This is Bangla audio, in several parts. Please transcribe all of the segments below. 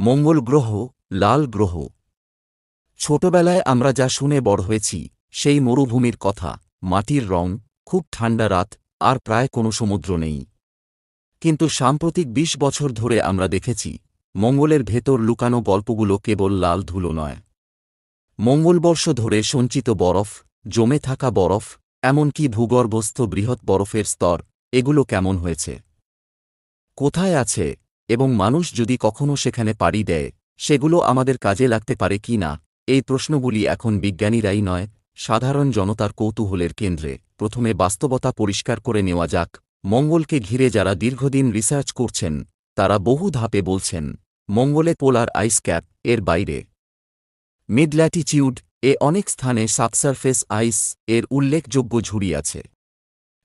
মঙ্গল গ্রহ, লাল গ্রহ। ছোটবেলায় আমরা যা শুনে বড় হয়েছি, সেই মরুভূমির কথা, মাটির রং, খুব ঠান্ডা রাত, আর প্রায় কোনো সমুদ্র নেই। কিন্তু সাম্প্রতিক ২০ বছর ধরে আমরা দেখেছি, মঙ্গলের ভেতর লুকানো গল্পগুলো কেবল লাল ধুলো নয়। মঙ্গলবর্ষ ধরে সঞ্চিত বরফ, জমে থাকা বরফ, এমনকি ভূগর্ভস্থ বৃহৎ বরফের স্তর, এগুলো কেমন হয়েছে? কোথায় আছে এবং মানুষ যদি কখনো সেখানে পাড়ি দেয়, সেগুলো আমাদের কাজে লাগতে পারে কি না? এই প্রশ্নগুলি এখন বিজ্ঞানীরাই নয়, সাধারণ জনতার কৌতূহলের কেন্দ্রে। প্রথমে বাস্তবতা পরিষ্কার করে নেওয়া যাক। মঙ্গলকে ঘিরে যারা দীর্ঘদিন রিসার্চ করছেন, তারা বহু ধাপে বলছেন, মঙ্গলে পোলার আইস ক্যাপ, এর বাইরে। মিড ল্যাটিচিউড, এ অনেক স্থানে সাবসারফেস আইস, এর উল্লেখযোগ্য ঝুড়ি আছে।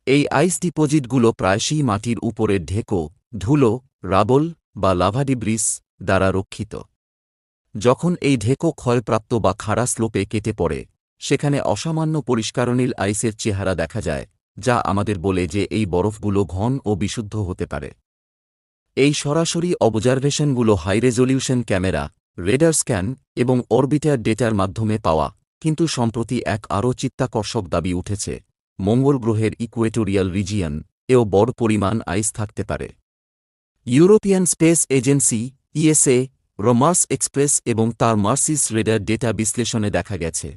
এই আইস ডিপোজিটগুলো প্রায়শই মাটির উপরের ঢেকো, ধুলো, রাবল বা লাভাডিব্রিস দ্বারা রক্ষিত। যখন এই ঢেকো ক্ষয়প্রাপ্ত বা খাড়া স্লোপে কেটে পড়ে, সেখানে অসামান্য পরিষ্কারনীল আইসের চেহারা দেখা যায়, যা আমাদের বলে যে এই বরফগুলো ঘন ও বিশুদ্ধ হতে পারে। এই সরাসরি অবজারভেশনগুলো high resolution camera, radar scan এবং অরবিটার ডেটার মাধ্যমে পাওয়া, কিন্তু সম্প্রতি এক আরও চিত্তাকর্ষক দাবি উঠেছে, মঙ্গল গ্রহের ইকুয়েটোরিয়াল রিজিয়ন এও বড় পরিমাণ আইস থাকতে পারে। ইউরোপিয়ান স্পেস এজেন্সি, ইএসএ রোমার্স এক্সপ্রেস এবং তার মার্সিস রেডার ডেটা বিশ্লেষণে দেখা গেছে।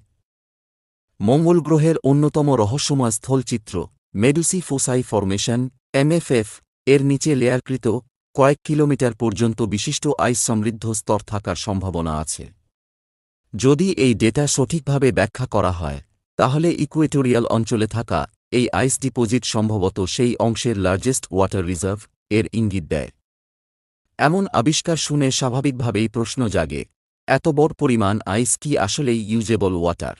মঙ্গল গ্রহের অন্যতম রহস্যময় স্থলচিত্র মেডুসি ফোসাই ফরমেশন, এমএফএফ, এর নিচে লেয়ারকৃত কয়েক কিলোমিটার পর্যন্ত বিশিষ্ট আইস সমৃদ্ধ স্তর থাকার সম্ভাবনা আছে। যদি এই ডেটা সঠিকভাবে ব্যাখ্যা করা হয়, তাহলে ইকুয়েটোরিয়াল অঞ্চলে থাকা এই আইস ডিপোজিট সম্ভবত সেই অংশের লার্জেস্ট ওয়াটার রিজার্ভ এর ইঙ্গিত দেয়। এমন আবিষ্কার শুনে স্বাভাবিকভাবেই প্রশ্ন জাগে, এত বড় পরিমাণ আইস কি আসলেই ইউজেবল ওয়াটার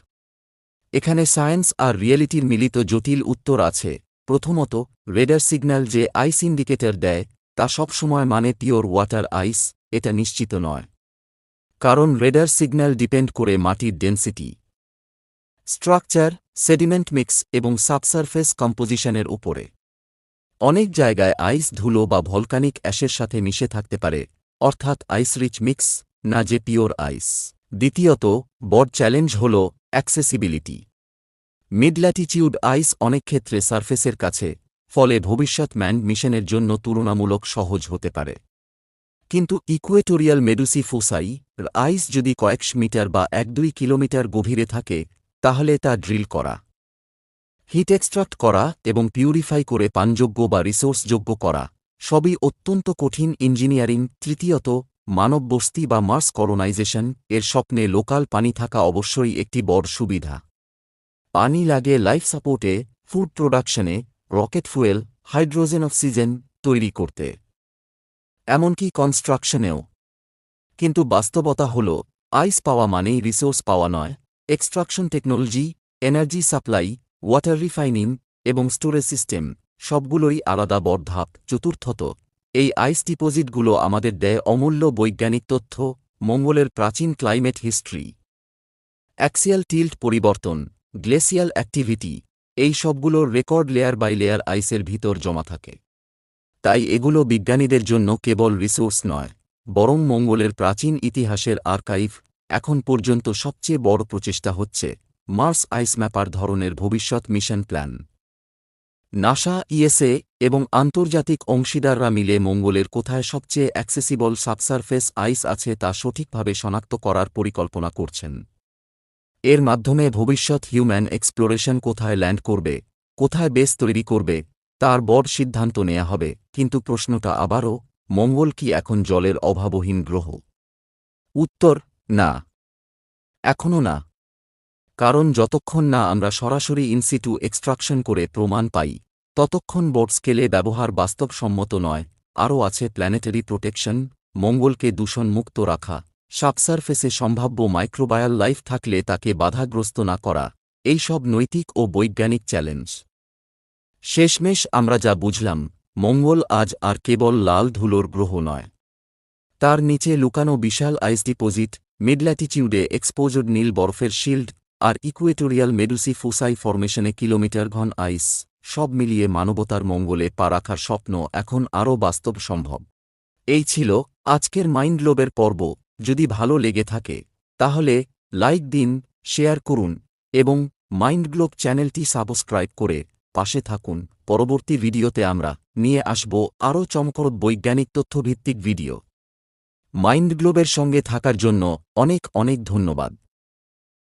এখানে সায়েন্স আর রিয়েলিটির মিলিত জটিল উত্তর আছে, প্রথমত রেডার সিগন্যাল যে আইস ইন্ডিকেটর দেয়, তা সবসময় মানে পিওর ওয়াটার আইস এটা নিশ্চিত নয়। কারণ রেডার সিগন্যাল ডিপেন্ড করে মাটির ডেন্সিটি স্ট্রাকচার সেডিমেন্ট মিক্স এবং সাবসারফেস কম্পোজিশনের উপরে। অনেক জায়গায় আইস ধুলো বা ভলকানিক অ্যাশের সাথে মিশে থাকতে পারে, অর্থাৎ আইস রিচ মিক্স, না যে পিওর আইস। দ্বিতীয়ত, বড় চ্যালেঞ্জ হল অ্যাক্সেসিবিলিটি। মিড ল্যাটিচিউড আইস অনেক ক্ষেত্রে সারফেসের কাছে, ফলে ভবিষ্যৎ ম্যান্ড মিশনের জন্য তুলনামূলক সহজ হতে পারে। কিন্তু ইকুয়েটোরিয়াল মেডুসি ফোসাই আইস যদি কয়েকশ মিটার বা এক দুই কিলোমিটার গভীরে থাকে, তাহলে তা ড্রিল করা। হিট এক্সট্রাক্ট করা এবং পিউরিফাই করে পানযোগ্য বা রিসোর্সযোগ্য করা, সবই অত্যন্ত কঠিন ইঞ্জিনিয়ারিং, তৃতীয়ত মানব বস্তি বা মার্স কলোনাইজেশন, এর স্বপ্নে লোকাল পানি থাকা অবশ্যই একটি বড় সুবিধা। পানি লাগে লাইফ সাপোর্টে, ফুড প্রোডাকশনে, রকেট ফুয়েল, হাইড্রোজেন অক্সিজেন তৈরি করতে। এমনকি কনস্ট্রাকশনেও। কিন্তু বাস্তবতা হল, আইস পাওয়া মানেই রিসোর্স পাওয়া নয়। Extraction technology, energy supply water refining এবং স্টোরেজ সিস্টেম সবগুলোই আলাদা বড় ধাপ। চতুর্থত, এই আইস ডিপোজিটগুলো আমাদের দেয় অমূল্য বৈজ্ঞানিক তথ্য, মঙ্গলের প্রাচীন ক্লাইমেট হিস্ট্রি অ্যাক্সিয়াল টিল্ট পরিবর্তন গ্লেসিয়াল অ্যাক্টিভিটি এই সবগুলোর রেকর্ড লেয়ার বাই লেয়ার আইসের ভিতর জমা থাকে। তাই এগুলো বিজ্ঞানীদের জন্য কেবল রিসোর্স নয়, বরং মঙ্গলের প্রাচীন ইতিহাসের আর্কাইভ এখন পর্যন্ত সবচেয়ে বড় প্রচেষ্টা হচ্ছে মার্স আইস ম্যাপার ধরনের ভবিষ্যৎ মিশন প্ল্যান। নাসা, ইএসএ এবং আন্তর্জাতিক অংশীদাররা মিলে মঙ্গলের কোথায় সবচেয়ে অ্যাক্সেসিবল সাবসারফেস আইস আছে তা সঠিকভাবে শনাক্ত করার পরিকল্পনা করছেন। এর মাধ্যমে ভবিষ্যৎ হিউম্যান এক্সপ্লোরেশন কোথায় ল্যান্ড করবে, কোথায় বেস তৈরি করবে, তার বড় সিদ্ধান্ত নেয়া হবে, কিন্তু প্রশ্নটা আবারও, মঙ্গল কি এখন জলের অভাবহীন গ্রহ? উত্তর, না। এখনও না। কারণ যতক্ষণ না আমরা সরাসরি ইনসিটু এক্সট্রাকশন করে প্রমাণ পাই, ততক্ষণ বোর্ড স্কেলে ব্যবহার বাস্তবসম্মত নয়। আরও আছে প্ল্যানেটারি প্রোটেকশন মঙ্গলকে দূষণমুক্ত রাখা সাবসারফেসে সম্ভাব্য মাইক্রোবায়াল লাইফ থাকলে তাকে বাধাগ্রস্ত না করা, এই সব নৈতিক ও বৈজ্ঞানিক চ্যালেঞ্জ শেষমেশ আমরা যা বুঝলাম, মঙ্গল আজ আর কেবল লাল ধুলোর গ্রহ নয়। তার নিচে লুকানো বিশাল আইস ডিপোজিট মিডল্যাটিচিউডে এক্সপোজড নীল বরফের শিল্ড আর ইকুয়েটোরিয়াল মেডুসি ফুসাই ফরমেশনে কিলোমিটার ঘন আইস, সব মিলিয়ে মানবতার মঙ্গলে পা রাখার স্বপ্ন এখন আরও বাস্তব সম্ভব এই ছিল আজকের মাইন্ড গ্লোবের পর্ব, যদি ভালো লেগে থাকে, তাহলে লাইক দিন, শেয়ার করুন, এবং মাইন্ড গ্লোব চ্যানেলটি সাবস্ক্রাইব করে পাশে থাকুন। পরবর্তী ভিডিওতে আমরা নিয়ে আসব আরও চমকরদ বৈজ্ঞানিক তথ্যভিত্তিক ভিডিও। মাইন্ড গ্লোবের সঙ্গে থাকার জন্য অনেক অনেক ধন্যবাদ।